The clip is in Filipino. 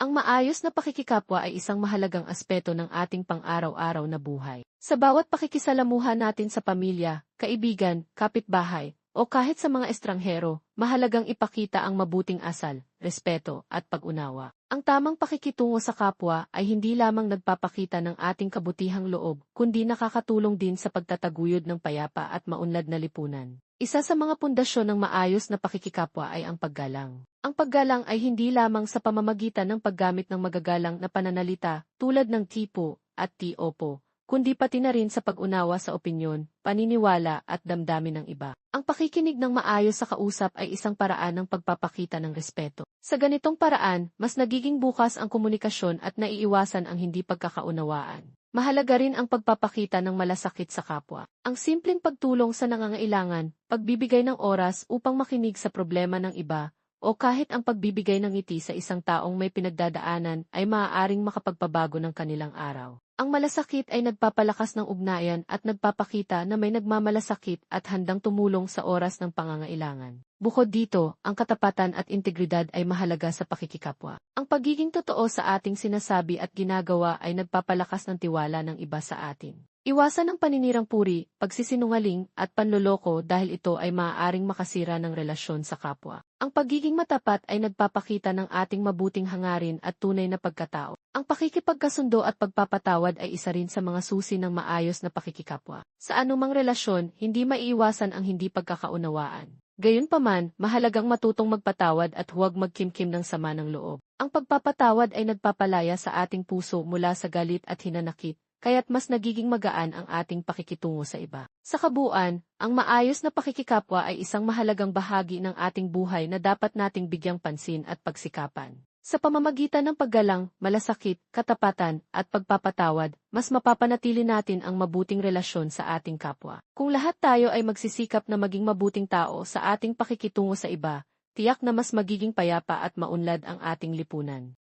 Ang maayos na pakikikapwa ay isang mahalagang aspeto ng ating pang-araw-araw na buhay. Sa bawat pakikisalamuha natin sa pamilya, kaibigan, kapitbahay, o kahit sa mga estranghero, mahalagang ipakita ang mabuting asal, respeto, at pag-unawa. Ang tamang pakikitungo sa kapwa ay hindi lamang nagpapakita ng ating kabutihang loob, kundi nakakatulong din sa pagtataguyod ng payapa at maunlad na lipunan. Isa sa mga pundasyon ng maayos na pakikikapwa ay ang paggalang. Ang paggalang ay hindi lamang sa pamamagitan ng paggamit ng magagalang na pananalita tulad ng tipo at ti-opo, kundi pati na rin sa pag-unawa sa opinyon, paniniwala at damdamin ng iba. Ang pakikinig ng maayos sa kausap ay isang paraan ng pagpapakita ng respeto. Sa ganitong paraan, mas nagiging bukas ang komunikasyon at naiiwasan ang hindi pagkakaunawaan. Mahalaga rin ang pagpapakita ng malasakit sa kapwa. Ang simpleng pagtulong sa nangangailangan, pagbibigay ng oras upang makinig sa problema ng iba, o kahit ang pagbibigay ng ngiti sa isang taong may pinagdadaanan ay maaaring makapagpabago ng kanilang araw. Ang malasakit ay nagpapalakas ng ugnayan at nagpapakita na may nagmamalasakit at handang tumulong sa oras ng pangangailangan. Bukod dito, ang katapatan at integridad ay mahalaga sa pakikikapwa. Ang pagiging totoo sa ating sinasabi at ginagawa ay nagpapalakas ng tiwala ng iba sa atin. Iwasan ang paninirang puri, pagsisinungaling, at panloloko dahil ito ay maaaring makasira ng relasyon sa kapwa. Ang pagiging matapat ay nagpapakita ng ating mabuting hangarin at tunay na pagkatao. Ang pakikipagkasundo at pagpapatawad ay isa rin sa mga susi ng maayos na pakikikapwa. Sa anumang relasyon, hindi maiiwasan ang hindi pagkakaunawaan. Gayunpaman, mahalagang matutong magpatawad at huwag magkimkim ng sama ng loob. Ang pagpapatawad ay nagpapalaya sa ating puso mula sa galit at hinanakit, kaya't mas nagiging magaan ang ating pakikitungo sa iba. Sa kabuuan, ang maayos na pakikikapwa ay isang mahalagang bahagi ng ating buhay na dapat nating bigyang pansin at pagsikapan. Sa pamamagitan ng paggalang, malasakit, katapatan, at pagpapatawad, mas mapapanatili natin ang mabuting relasyon sa ating kapwa. Kung lahat tayo ay magsisikap na maging mabuting tao sa ating pakikitungo sa iba, tiyak na mas magiging payapa at maunlad ang ating lipunan.